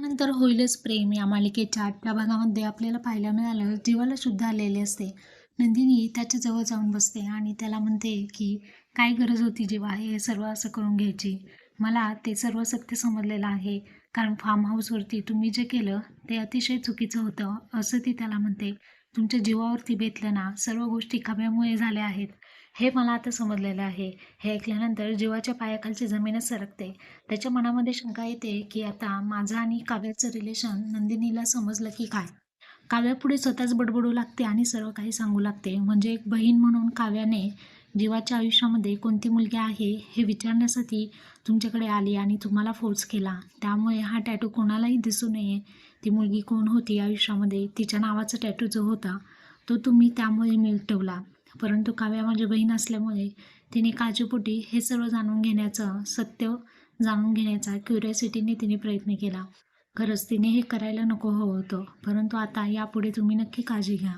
त्यानंतर होईलच प्रेम. या मालिकेच्या आठव्या भागामध्ये आपल्याला पाहायला मिळालं जीवाला शुद्ध आलेले असते. नंदिनी त्याच्याजवळ जाऊन बसते आणि त्याला म्हणते की काय गरज होती जेव्हा हे सर्व असं करून घ्यायची? मला ते सर्व सत्य समजलेलं आहे. कारण फार्म हाऊसवरती तुम्ही जे केलं ते अतिशय चुकीचं होतं असं ती त्याला म्हणते. तुमच्या जीवावरती बेतलं ना सर्व गोष्टी काव्यामुळे झाल्या आहेत. हे मला आता समजलेलं आहे. हे ऐकल्यानंतर जीवाच्या पायाखालची जमीनच सरकते. त्याच्या मनामध्ये शंका येते की आता माझं आणि काव्याचं रिलेशन नंदिनीला समजलं की काय? काव्यापुढे स्वतःच बडबडू लागते आणि सर्व काही सांगू लागते. म्हणजे एक बहीण म्हणून काव्याने जीवाच्या आयुष्यामध्ये कोणती मुलगी आहे हे विचारण्यासाठी तुमच्याकडे आली आणि तुम्हाला फोर्स केला. त्यामुळे हा टॅटू कोणालाही दिसू नये. ती मुलगी कोण होती आयुष्यामध्ये? तिच्या नावाचा टॅटू जो होता तो तुम्ही त्यामुळे मिळवला. परंतु काव्या माझी बहीण असल्यामुळे तिने काजूपोटी हे सर्व जाणून घेण्याचं सत्य जाणून घेण्याचा क्युरियोसिटीने तिने प्रयत्न केला. खरंच तिने हे करायला नको हवं होतं. परंतु आता यापुढे तुम्ही नक्की काळजी घ्या.